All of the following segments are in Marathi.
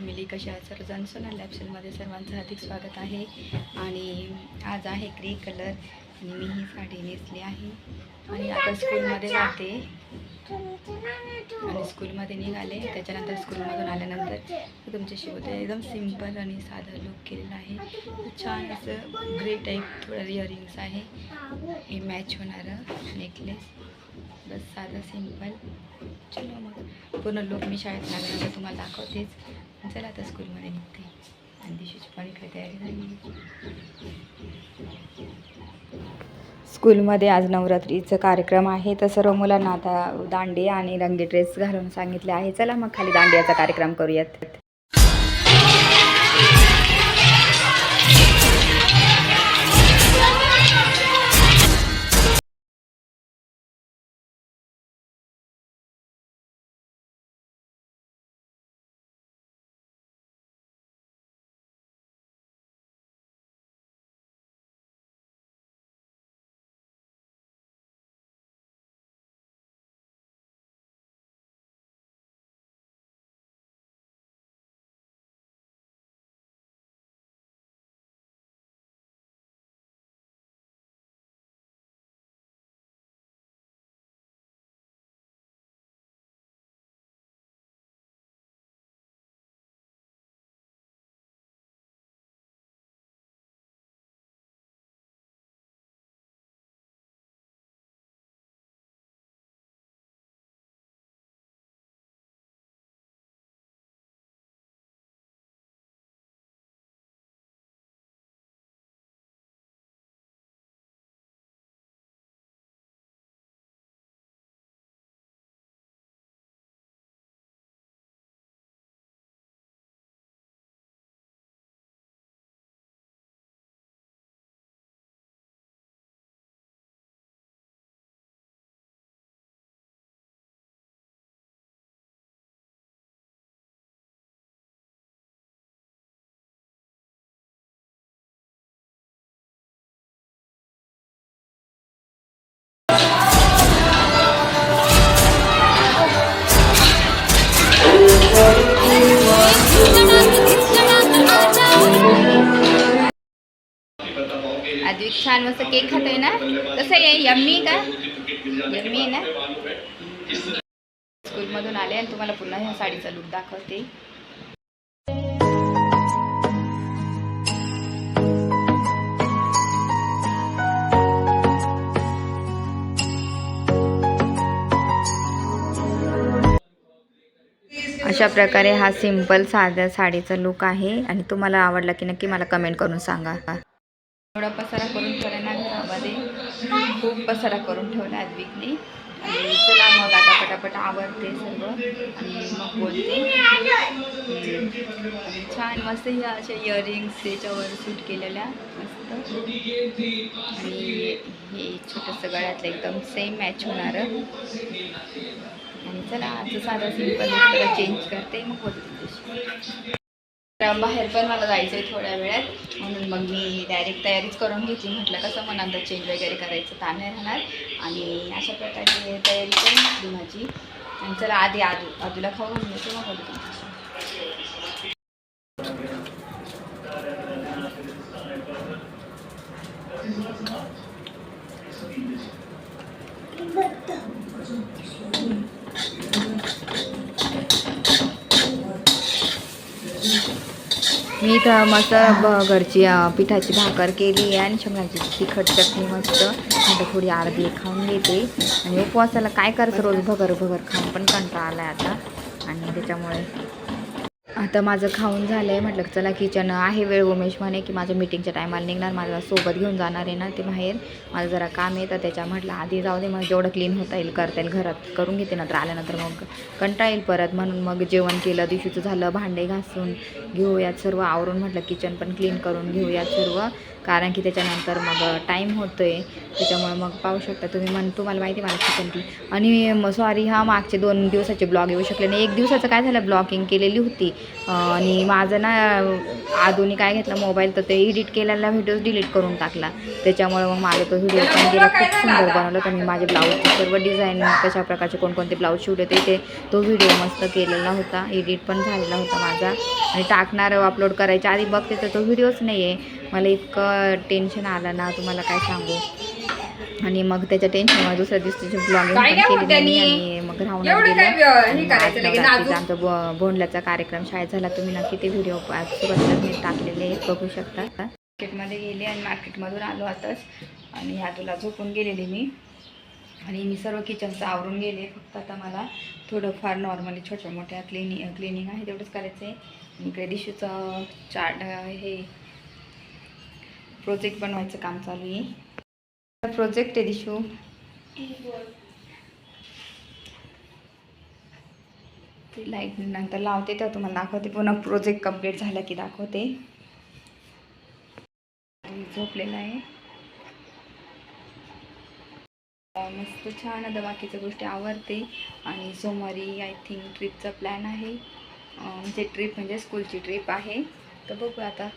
फॅमिली कशा आहात? सर्वजण सोना लॅप्सलमध्ये सर्वांचं हार्दिक स्वागत आहे. आणि आज आहे ग्रे कलर आणि मी ही साडी नेसली आहे. आणि आता स्कूलमध्ये जाते. आणि स्कूलमध्ये निघाले. त्याच्यानंतर स्कूलमधून आल्यानंतर तुमच्याशी होते एकदम सिंपल आणि साधं लुक केलेला आहे. छान असं ग्रे टाईप थोडं इयरिंग्स आहे. हे मॅच होणारं नेकलेस बस साधं सिंपल चलो मग. पूर्ण लोक मी शाळेत लागल्यानंतर तुम्हाला दाखवतेच. चला आता स्कूलमध्ये निघते. आणि दिवशीची पण इकडे तयारी झाली स्कूलमध्ये आज नवरात्रीचं कार्यक्रम आहे. तर सर्व मुलांना आता दांडे आणि रंगी ड्रेस घालून सांगितले आहे. चला मग खाली दांडियाचा कार्यक्रम करूयात. अद्विक छान मस्त केक खातोय ना? कसं आहे यम्मी का? यम्मी आहे ना? स्कूलमधून आले आणि तुम्हाला पुन्हा ह्या साडीचा लुक दाखवते. अशा प्रकारे हा सिंपल साध्या साडीचा लुक आहे आणि तुम्हाला आवडला की नक्की मला कमेंट करून सांगा. एवढा पसारा करून ठेवला ना घरामध्ये खूप पसारा करून ठेवला अद्विकने आणि चला मग आता पटापट आवडते सर्व. आणि मग बोलते. छान मस्त ह्या अशा इयरिंग्स याच्यावर सूट केलेल्या. मस्त. आणि हे छोटंसं गळ्यातलं एकदम सेम मॅच होणारं. आणि चला आजचं साधं सिंपल चेंज करते. मग बोलते. बाहेर पण मला जायचं आहे थोड्या वेळात. म्हणून मग मी डायरेक्ट तयारीच करून घेतली. म्हटलं कसं मग नंतर चेंज वगैरे करायचं ताण नाही राहणार. आणि अशा प्रकारे तयारी करून घेतली माझी. आणि चला आधी आदू आदूला खाऊ घेतो मग बोलते तुमच्याशी. मी इथं मस्त ब- घरची पिठाची भाकर केली आहे आणि शेंगण्याची तिखट चटणी मस्त. म्हटलं थोडी अर्धी खाऊन घेते. आणि उपवासाला काय करतं रोज? भगर भगर खाऊन पण कंटाळा आला आहे आता. आणि त्याच्यामुळे आता माझं खाऊन झालं आहे म्हटलं चला किचन आहे वेळ. उमेश म्हणे की माझ्या मीटिंगच्या टायमाला निघणार. माझ्या सोबत घेऊन जाणार आहे ना ते बाहेर. माझं जरा काम आहे तर त्याच्या म्हटलं आधी जाऊ दे. मग जेवढं क्लीन होता येईल करता येईल. घरात करून घेते नंतर आल्यानंतर मग कंटाळ येईल परत. म्हणून मग जेवण केलं दिवशीचं झालं भांडे घासून घेऊयात सर्व. आवरून म्हटलं किचन पण क्लीन करून घेऊयात सर्व. कारण की त्याच्यानंतर मग टाईम होतो आहे त्याच्यामुळे मग पाहू शकता तुम्ही. म्हण तुम्हाला माहिती मला चिकन ती आणि मग सॉरी हा मागचे दोन दिवसाचे ब्लॉग येऊ शकले नाही. एक दिवसाचं काय झालं? ब्लॉगिंग केलेली होती. आणि माझं ना आधुनिक काय घेतलं? मोबाईल तर ते एडिट केलेला व्हिडिओज डिलीट करून टाकला. त्याच्यामुळे मग मला तो व्हिडिओ पण दिला खूप सुंदर बनवलं. तर मी माझे ब्लाऊजचे सर्व डिझाईन कशा प्रकारचे कोणकोणते ब्लाऊज शिवले ते ते तो व्हिडिओ मस्त केलेला होता. एडिट पण झालेला होता माझा. आणि टाकणार अपलोड करायच्या आधी बघते तर तो व्हिडिओच नाही आहे मला इतकं टेन्शन आलं ना तुम्हाला काय सांगू? आणि मग त्याच्या टेन्शनमुळे दुसऱ्या दिवशीची ब्लॉगिंग केली. आणि मग राहून एवढं काय व- करायचं लगेच नाजूक? आमचा बो- भोंडल्याचा कार्यक्रम शाळेत झाला. तुम्ही नक्की ते व्हिडिओ मी टाकलेले बघू शकता. मार्केटमध्ये गेले आणि मार्केटमधून आलो आताच. आणि ह्या तुला झोपून गेलेली मी. आणि मी सर्व किचनचं आवरून गेले. फक्त आता मला थोडंफार नॉर्मली छोट्या मोठ्या क्लिनि क्लिनिंग आहे तेवढंच करायचं आहे इकडे डिशूचं चार्ट हे प्रोजेक्ट बनवायचं काम चालू आहे. प्रोजेक्ट आहे दिशू. ती लाइट नंतर लावते तेव्हा तुम्हाला दाखवते. पुन्हा प्रोजेक्ट कंप्लीट झाला की दाखवते. झोपलेला आहे. मस्त छान आता बाकीच्या गोष्टी आवडते आणि सोमवारी आय थिंक ट्रिपचा प्लॅन आहे. म्हणजे ट्रिप म्हणजे स्कूलची ट्रिप आहे. तर बघू आता.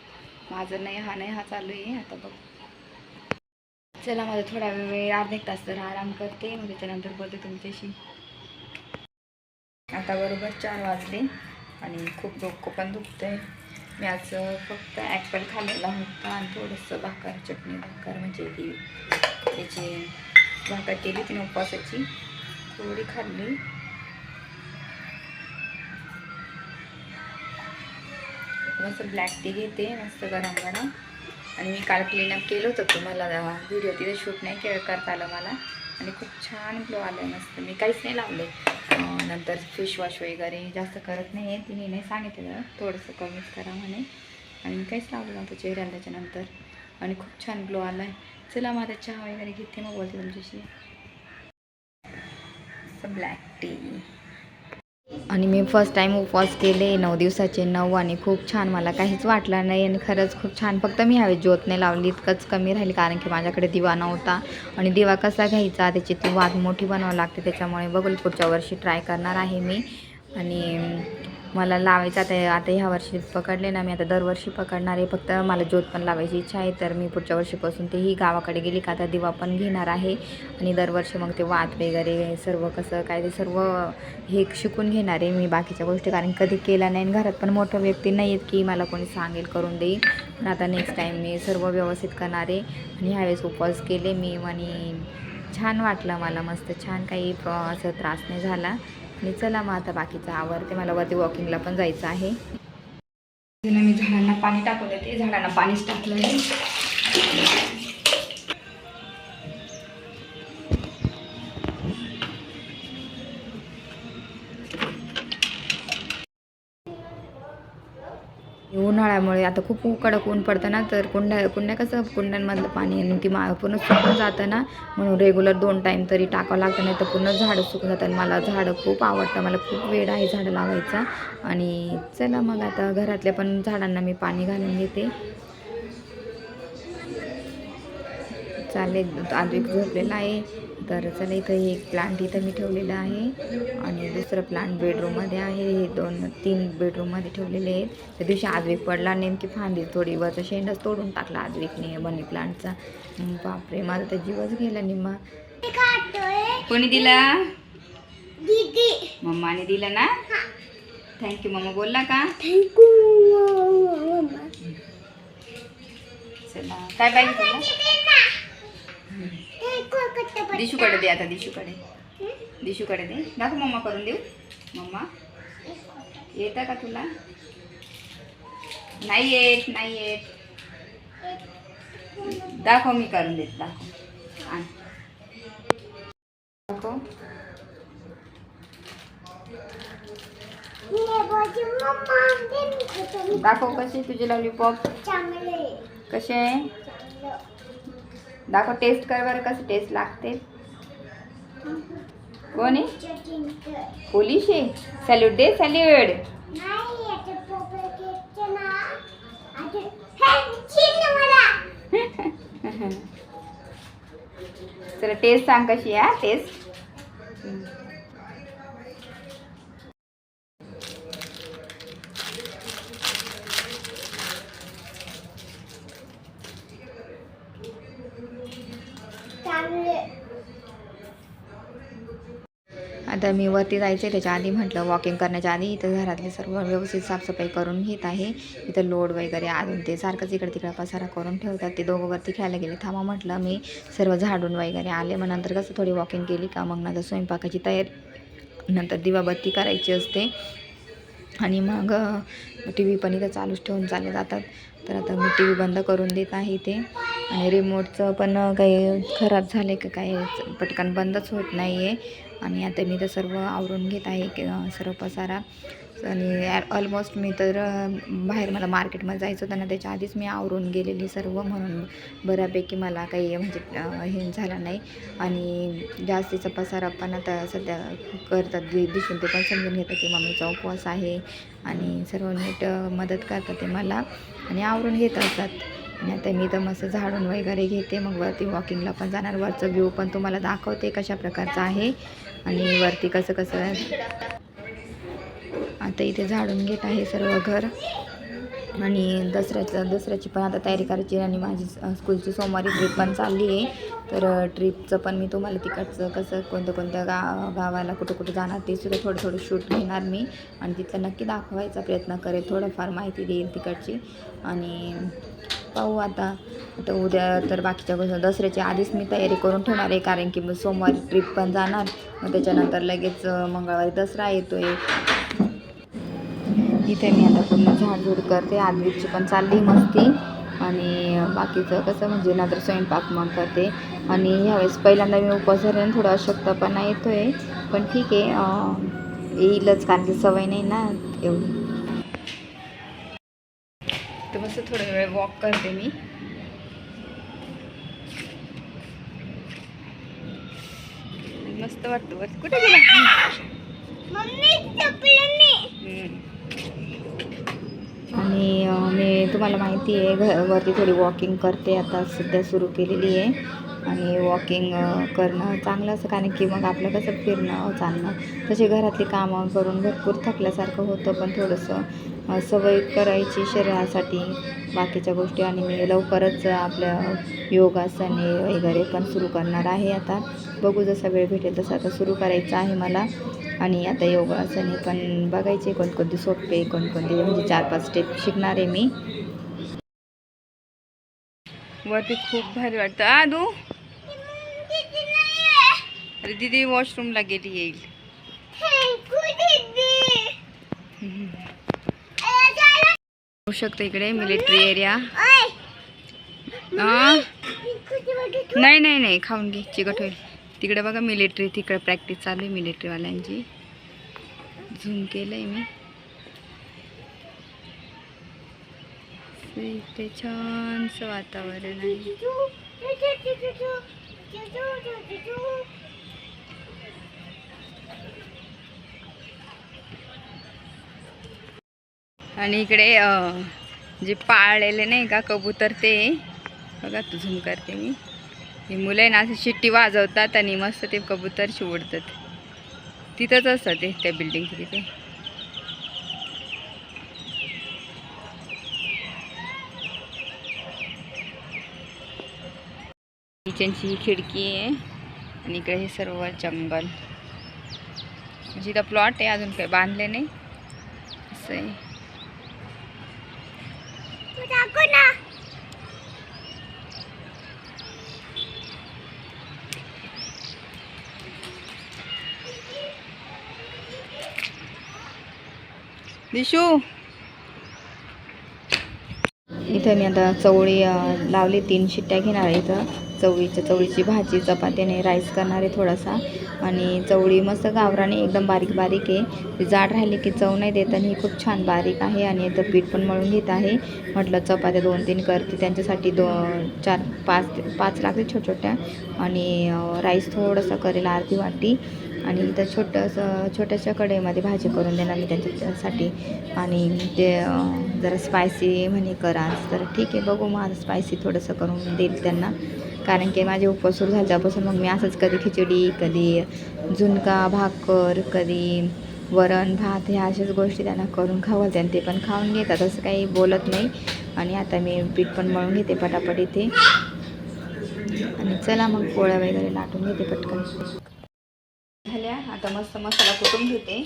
माझं नाही हा नाही हा चालू आहे आता बघ. चला माझा थोडा वेळ अर्धा एक तास तर आराम करते मग त्याच्यानंतर बोलते तुमच्याशी. आता बरोबर चार वाजले आणि खूप डोकं पण दुखतंय. मी आज फक्त ॲपल खाल्लेला होता आणि थोडंसं भाकर चटणी भाकर म्हणजे ती त्याची भाकर केली तिने उपवासाची थोडी खाल्ली. मस्त ब्लॅक टी घेते मस्त गरम गरम. आणि मी काल क्लीनअप केलं होतं तुम्हाला व्हिडिओ तिथे शूट नाही के करता आलं मला. आणि खूप छान ग्लो आलं आहे मस्त. मी काहीच नाही लावले नंतर फिश वॉश वगैरे जास्त करत नाही आहे. तिने नाही सांगितलं थोडंसं कमीच करा म्हणे. आणि मी काहीच लावलं नव्हतं चेहऱ्याला त्याच्यानंतर. आणि खूप छान ग्लो आला आहे चला माझा चहा वगैरे घेते. मग बोलते तुमच्याशी. ब्लॅक टी आणि मी फर्स्ट टाईम उपवास केले नऊ दिवसाचे नऊ आणि खूप छान. मला काहीच वाटलं नाही आणि खरंच खूप छान. फक्त मी हवे ज्योत नाही लावली इतकंच कमी राहिली कारण की माझ्याकडे दिवा नव्हता. आणि दिवा कसा घ्यायचा त्याची ती वाद मोठी बनवावी लागते त्याच्यामुळे बघूल पुढच्या वर्षी ट्राय करणार आहे मी. आणि मला लावायचं. आता आता ह्या वर्षी पकडले ना मी आता दरवर्षी पकडणार आहे. फक्त मला ज्योत पण लावायची इच्छा आहे तर मी पुढच्या वर्षीपासून तेही गावाकडे गेली का आता दिवा पण घेणार आहे. आणि दरवर्षी मग ते वात वगैरे सर्व कसं काय ते सर्व हे शिकून घेणार आहे मी बाकीच्या गोष्टी. कारण कधी केल्या नाही आणि घरात पण मोठा व्यक्ती नाही आहेत की मला कोणी सांगेल करून देईल. पण आता नेक्स्ट टाईम मी सर्व व्यवस्थित करणार आहे. आणि ह्यावेळेस उपवास केले मी आणि छान वाटलं मला मस्त. छान काही असं त्रास नाही झाला. मी चला मग आता बाकीचं आवरते मला वरती वॉकिंगला पण जायचं आहे. मी झाडांना पाणी टाकून देते. झाडांना पाणीच टाकलं आहे उन्हाळ्यामुळे. आता खूप कडक ऊन पडतं ना तर कुंड्या कुंड्या कसं कुंड्यांमधलं पाणी आणि ती मा पूर्ण सुकून जातं ना. म्हणून रेग्युलर दोन टाईम तरी टाकावं लागतं नाही तर पूर्ण झाडं सुकून जातात. आणि मला झाडं खूप आवडतं. मला खूप वेळ आहे झाडं लावायचा. आणि चला मग आता घरातल्या पण झाडांना मी पाणी घालून घेते. चालेल आधी झोपलेला आहे. तर चला इथं एक प्लांट इथं मी ठेवलेलं आहे. आणि दुसरं प्लांट बेडरूममध्ये आहे. हे दोन तीन बेडरूममध्ये ठेवलेले आहेत. त्या दिवशी आद्विक पडला नेमकी फांदी थोडी वरचा शेंडच तोडून टाकला आद्विकने मनी प्लांटचा बापरे माझा तर जीवच गेला निम्मा कोणी दिला? मम्माने दिला ना? Thank you mamma. बोलला का? चला काय पाहिजे दिशूकडे दे आता दिशूकडे दिशूकडे दे दाखव मम्मा करून देऊ मम्मा येतं का तुला नाही येत नाही येत दाखव मी करून देत दाखव. दाखव दाखव कशी तुझी लॉलीपॉप कसे आहे दाखव टेस्ट कर बरं कसं टेस्ट लागते. कोण आहे? पोलिश आहे. सॅल्यूट दे सॅल्यूट चला टेस्ट सांग कशी आहे टेस्ट तर मी वरती जायचं आहे त्याच्या आधी म्हटलं वॉकिंग करण्याच्या आधी इथं घरातले सर्व व्यवस्थित साफसफाई करून घेत आहे. इथं लोड वगैरे अजून ते सारखंच इकडे तिकडे पसारा करून ठेवतात. ते दोघं वरती खेळायला गेले. थांबा म्हटलं मी सर्व झाडून वगैरे आले. मग नंतर कसं थोडी वॉकिंग केली का? मग नंतर स्वयंपाकाची तयारी नंतर दिवाबत्ती करायची असते. आणि मग टी व्ही पण इथं चालूच ठेवून चालले जातात. तर आता मी टी व्ही बंद करून देत आहे ते आणि रिमोटचं पण काही खराब झालं आहे का काही पटकन बंदच होत नाही आहे आणि आता मी तर सर्व आवरून घेत आहे सर्व पसारा. आणि ऑलमोस्ट मी तर बाहेर मला मार्केटमध्ये जायचं होतं ना त्याच्या आधीच मी आवरून गेलेली सर्व म्हणून. बऱ्यापैकी मला काही म्हणजे हे झालं नाही. आणि जास्तीचा पसारा पण आता सध्या करतात दि दिसून ते पण समजून घेतात की मम्मीचा उपवास आहे. आणि सर्व नीट मदत करतात ते मला. आणि आवरून घेत असतात. आणि आता मी तर मस्त झाडून वगैरे घेते. मग वरती वॉकिंगला पण जाणार. वरचं व्ह्यू पण तुम्हाला दाखवते कशा प्रकारचं आहे. आणि वरती कसं कसं आहे. आता इथे झाडून घेत आहे सर्व घर. आणि दसऱ्याचं दसऱ्याची पण आता तयारी करायची आणि माझी स्कूलची सोमवारी ट्रिप पण चालली आहे. तर ट्रिपचं पण मी तुम्हाला तिकडचं कसं कोणत्या कोणत्या गा गावाला कुठं कुठं जाणार ते सुद्धा थोडं थोडं शूट घेणार मी. आणि तिथलं नक्की दाखवायचा प्रयत्न करेल थोडंफार माहिती देईल तिकडची. आणि पाहू आता आता उद्या तर बाकीच्या गोष्टी दसऱ्याच्या आधीच मी तयारी करून ठेवणार आहे कारण की मग सोमवारी ट्रिप पण जाणार. मग त्याच्यानंतर लगेच मंगळवारी दसरा येतो आहे इथे मी आता पूर्ण झाडझूड करते. आदवीची पण चालली मस्ती. आणि बाकीचं कसं म्हणजे नंतर स्वयंपाक मग करते. आणि ह्यावेळेस पहिल्यांदा मी उपवास धरले थोडा अशक्तपणा येतो आहे पण ठीक आहे येईलच कारण की सवय नाही ना एवढी. तर मस्त थोडा वेळ वॉक करते मी. मस्त वाटतं कुठे गेला. आणि मी तुम्हाला माहिती आहे घ वरती थोडी वॉकिंग करते. आता सध्या सुरू केलेली आहे. आणि वॉकिंग करणं चांगलं असं कारण की मग आपलं कसं फिरणं चालणं. तसे घरातली कामं करून भरपूर थकल्यासारखं होतं पण थोडंसं सवय करायची शरीरासाठी. बाकीच्या गोष्टी आणि मी लवकरच आपल्या योगासने वगैरे पण सुरू करणार आहे आता. बघू जसा वेळ भेटेल तसं आता सुरू करायचं आहे मला. आणि आता योगासने पण बघायचे कोणकोणते सोपे कोणकोणते म्हणजे चार पाच स्टेप शिकणार आहे मी. वरती खूप भारी वाटतं. आदू अरे दीदी वॉशरूमला गेली येईल. होऊ शकतं इकडे मिलिटरी एरिया नाही नाही नाही खाऊन घे चिकट होईल. तिकडे बघा मिलिटरी तिकडे प्रॅक्टिस चालू आहे मिलिटरीवाल्यांची झूम केलं आहे मी. इथे छानसं वातावरण आहे. आणि इकडे जे पाळलेले नाही का कबूतर ते. बघा तू झूम करते मी. हे मुलं आहे ना असं शिट्टी वाजवतात आणि मस्त ते कबूतर उडतात तिथंच असतं ते त्या बिल्डिंगच्या तिथे. किचनची ही खिडकी आहे आणि इकडे हे सर्व जंगल. म्हणजे इथं प्लॉट आहे अजून काही बांधले नाही. असं आहे. दिशू. इथं मी आता चवळी लावली तीन शिट्ट्या घेणार इथं. चवळीच्या चवळीची भाजी चपात्याने राईस करणार आहे थोडासा. आणि चवळी मस्त गावराने एकदम बारीक बारीक आहे. ती जाड राहिली की चव नाही देत आणि ही खूप छान बारीक आहे आणि इथं पीठ पण मळून घेत आहे. म्हटलं चपात्या दोन तीन करते. त्यांच्यासाठी दो चार पाच पाच लागते छोट्या छोट्या आणि राईस थोडंसं करेल अर्धी वाटी. आणि इथं छोटंसं छोट्याशा कढईमध्ये भाजी करून देणार मी त्यांच्यासाठी. आणि ते जरा स्पायसी म्हणे करा. तर ठीक आहे बघू. माझं स्पायसी थोडंसं करून देईल त्यांना. कारण की माझे उपवास सुरू झाल्यापासून मग मी असंच कधी खिचडी कधी झुणका भाकर कधी वरण भात ह्या अशाच गोष्टी त्यांना करून खावलते आणि ते पण खाऊन घेतात असं काही बोलत नाही. आणि आता मी पीठ पण मळून घेते पटापट इथे. आणि चला मग पोळ्या वगैरे लाटून घेते पटकन. झाल्या आता मस्त मसाला कुटून घेते.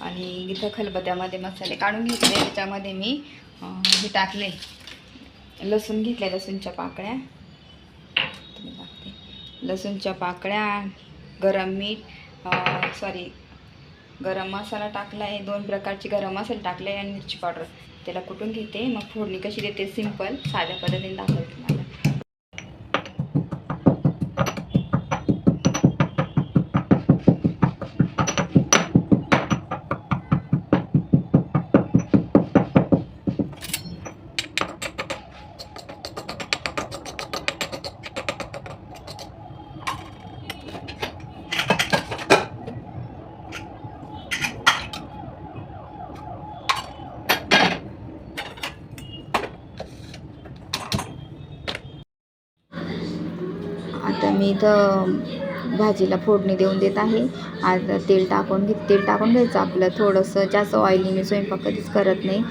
आणि इथं खलबत्यामध्ये मसाले काढून घेतले त्याच्यामध्ये मी हे टाकले. लसूण घेतले लसूणच्या पाकळ्या. लसूणच्या पाकळ्या गरम मीठ सॉरी गरम मसाला टाकला आहे दोन प्रकारचे गरम मसाले टाकले आणि मिरची पावडर. त्याला कुठून घेते? मग फोडणी कशी देते? सिंपल साध्या पद्धतीने दाखवते तुम्हाला. मी इथं भाजीला फोडणी देऊन देत आहे. आता तेल टाकून घे तेल टाकून घ्यायचं आपलं. थोडंसं जास्त ऑइली मी स्वयंपाक कधीच करत नाही.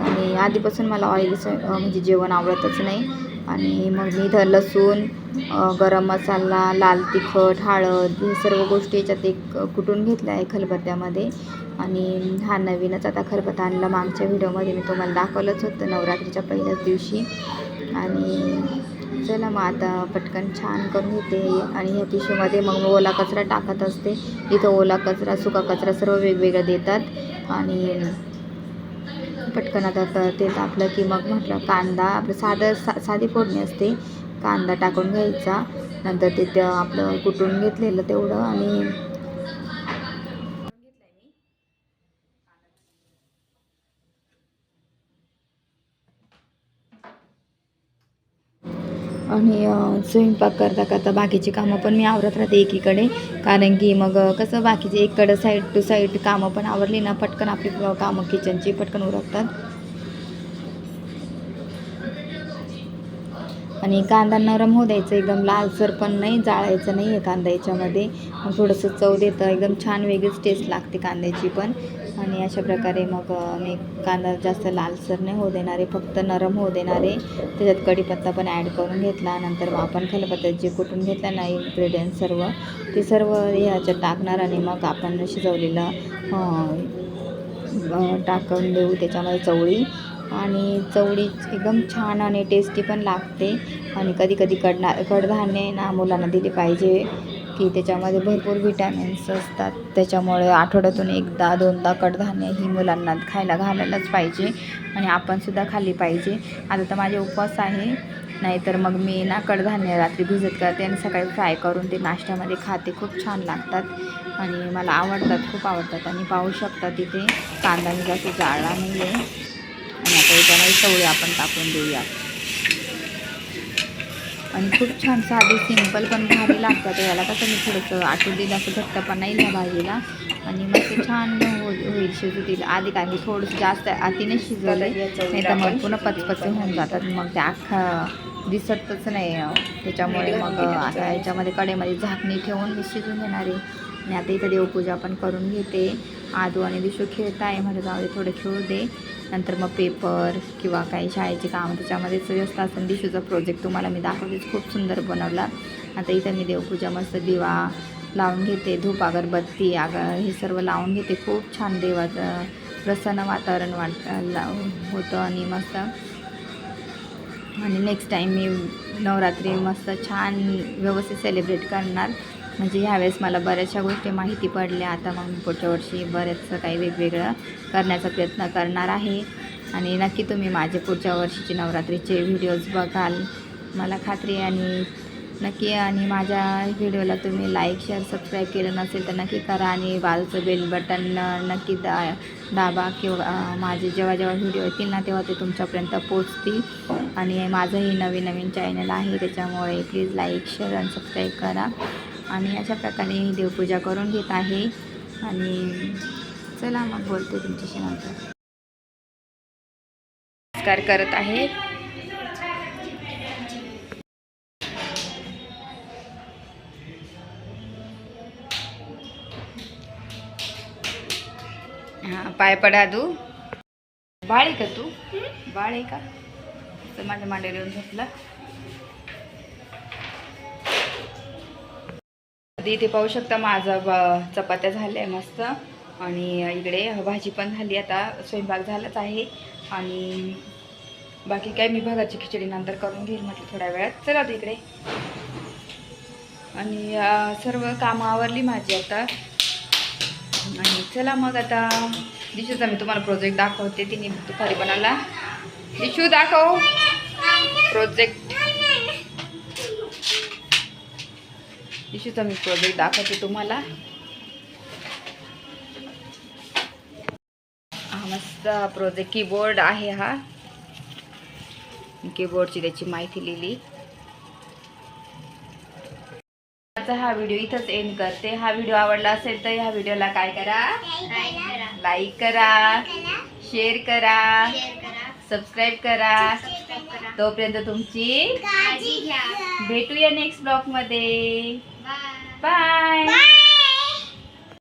आणि आधीपासून मला ऑइली स्वयं म्हणजे जेवण आवडतच नाही. आणि मग मी इथं लसूण गरम मसाला लाल तिखट हळद हे सर्व गोष्टी याच्यात एक कुटून घेतल्या आहे खलबत्त्यामध्ये. आणि हा नवीनच आता खलबत्ता आणला मागच्या व्हिडिओमध्ये मी तुम्हाला दाखवलंच होतं नवरात्रीच्या पहिल्याच दिवशी. आणि चला मग आता पटकन छान करून घेते आणि ह्या टिश्यूमध्ये मग ओला कचरा टाकत असते. इथं ओला कचरा सुका कचरा सर्व वेगवेगळं देतात. आणि पटकन आता ते टाकलं की मग म्हटलं कांदा आपलं साधं सा साधी फोडणी असते. कांदा टाकून घ्यायचा. नंतर ते आपलं कुटून घेतलेलं तेवढं आणि आणि स्वयंपाक करता करता बाकीची कामं पण मी आवरत राहते एकीकडे. कारण की मग कसं बाकीचे एकडं साईड टू साईड कामं पण आवरली ना पटकन आपली कामं किचनची पटकन उरकतात. आणि कांदा नरम होऊ द्यायचं एकदम लालसर पण नाही जाळायचं नाही आहे कांदा याच्यामध्ये. थोडंसं चव देतं एकदम छान वेगळीच टेस्ट लागते कांद्याची पण. आणि अशा प्रकारे मग मी कांदा जास्त लालसर नाही होऊ देणारे फक्त नरम होऊ देणारे. त्याच्यात कढीपत्ता पण ॲड करून घेतला. नंतर मग आपण खलपत्ता जे कुठून घेतलं ना इन्ग्रेडियंट सर्व ते सर्व ह्याच्यात टाकणार आणि मग आपण शिजवलेलं टाकून देऊ त्याच्यामध्ये चवळी. आणि चवळी एकदम छान आणि टेस्टी पण लागते. आणि कधी कधी कडना कडधान्य ना मुलांना दिली पाहिजे. की त्याच्यामध्ये भरपूर विटॅमिन्स असतात. त्याच्यामुळे आठवड्यातून एकदा दोनदा कडधान्य ही मुलांना खायला घालायलाच पाहिजे आणि आपणसुद्धा खाल्ली पाहिजे. आता तर माझे उपवास आहे. नाहीतर मग मी ना कडधान्य रात्री भिजत करते आणि सकाळी फ्राय करून ते नाश्त्यामध्ये खाते. खूप छान लागतात आणि मला आवडतात खूप आवडतात. आणि पाहू शकता तिथे कांदा मी जास्त जाळला नाही आहे आणि आता याच्यामध्ये चवळी आपण टाकून देऊया. आणि खूप छान साधी सिंपल पण भारी लागतात याला. कसं मी थोडंसं आटून दिलं असं घट्टपणा येईल ह्या भाजीला. आणि मस्त छान होईल होईल दिलं आधी काय मी थोडंसं जास्त आतीने शिजवलं नाही तर मग पुन्हा पचपच होऊन जातात. मग ते अख्खा दिसतच नाही. त्याच्यामुळे मग आता याच्यामध्ये कडेमध्ये झाकणी ठेवून मी शिजून घेणार आहे. मी आता इथं देवपूजा पण करून घेते. आदू आणि विशू खेळत आहे म्हणजे जाऊ दे थोडं खेळू दे. नंतर मग पेपर किंवा काही शाळेचे काम त्याच्यामध्येच व्यस्त असताना दिशूचा प्रोजेक्ट तुम्हाला मी दाखवतेच. खूप सुंदर बनवला. आता इथं मी देवपूजा मस्त दिवा लावून घेते धूप अगरबत्ती आग हे सर्व लावून घेते. खूप छान देवाचं प्रसन्न वातावरण वाट होतं आणि मस्त. आणि नेक्स्ट टाईम मी नवरात्री मस्त छान व्यवस्थित सेलिब्रेट करणार. म्हणजे ह्यावेळेस मला बऱ्याचशा गोष्टी माहिती पडल्या. आता मग मी पुढच्या वर्षी बरेचसं काही वेगवेगळं करण्याचा प्रयत्न करणार आहे. आणि नक्की तुम्ही माझे पुढच्या वर्षीचे नवरात्रीचे व्हिडिओज बघाल. मला खात्री आणि नक्की आणि माझ्या व्हिडिओला तुम्ही लाईक शेअर सबस्क्राईब केलं नसेल तर नक्की करा. आणि बाजूचं बेल बटन नक्की दा दाबा किंवा माझे जेव्हा जेव्हा व्हिडिओ येतील ना तेव्हा ते तुमच्यापर्यंत पोचतील आणि माझंही नवीन नवीन चॅनल आहे. त्याच्यामुळे प्लीज लाईक शेअर आणि सबस्क्राईब करा. आणि अशा प्रकारे मी देवपूजा करून घेत आहे. आणि चला मग बोलते तुमच्याशी नंतर. नमस्कार करत आहे. हां पाय पडा तू बाळ आहे का तू? बाळ आहे का? तर माझ्या मांडीवर येऊन झोपला. इथे पाहू शकता माझा ब- चपात्या झाल्या मस्त. आणि इकडे भाजी पण झाली आता स्वयंपाक झालाच आहे. आणि बाकी काय मी भागाची खिचडी नंतर करून घेईल म्हटलं थोड्या वेळात. चला आता इकडे. आणि सर्व कामं आवरली माझी आता. आणि चला मग आता दिशूचा मी तुम्हाला प्रोजेक्ट दाखवते तिने दुपारी बनवला. दिशू दाखव. प्रोजेक्ट दिशूचा मी प्रोजेक्ट दाखवते तुम्हाला. हा मस्त प्रोजेक्ट कीबोर्ड आहे हा. कीबोर्डची त्याची माहिती लिहिली. आजचा हा व्हिडिओ इथंच एंड करते. हा व्हिडिओ आवडला असेल तर ह्या व्हिडिओला काय करा? लाईक करा. शेअर करा. सबस्क्राईब करा. तोपर्यंत तुमची भेटूया नेक्स्ट Bye. Bye. Bye.